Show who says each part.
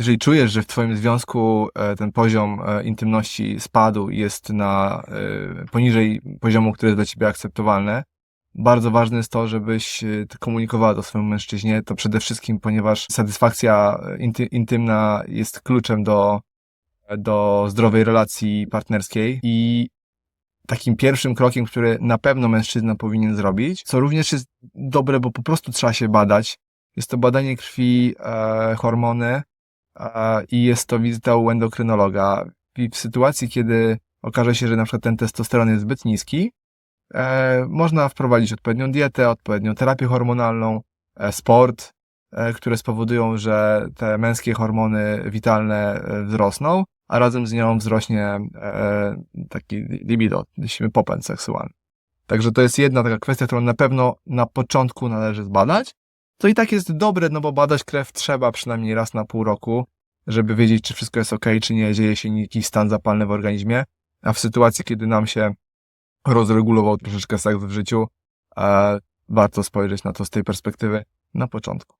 Speaker 1: jeżeli czujesz, że w twoim związku e, ten poziom e, intymności spadł i jest na e, poniżej poziomu, który jest dla ciebie akceptowalny, bardzo ważne jest to, żebyś komunikowała to swojemu mężczyźnie, to przede wszystkim, ponieważ satysfakcja inty, intymna jest kluczem do, do zdrowej relacji partnerskiej i takim pierwszym krokiem, który na pewno mężczyzna powinien zrobić, co również jest dobre, bo po prostu trzeba się badać, jest to badanie krwi, e, hormony i jest to wizyta u endokrynologa. I w sytuacji, kiedy okaże się, że na przykład ten testosteron jest zbyt niski, e, można wprowadzić odpowiednią dietę, odpowiednią terapię hormonalną, e, sport, e, które spowodują, że te męskie hormony witalne wzrosną, a razem z nią wzrośnie taki libido, popęd seksualny. Także to jest jedna taka kwestia, którą na pewno na początku należy zbadać. To i tak jest dobre, no bo badać krew trzeba przynajmniej raz na pół roku, żeby wiedzieć, czy wszystko jest ok, czy nie dzieje się jakiś stan zapalny w organizmie. A w sytuacji, kiedy nam się rozregulował troszeczkę seks w życiu, e, warto spojrzeć na to z tej perspektywy na początku.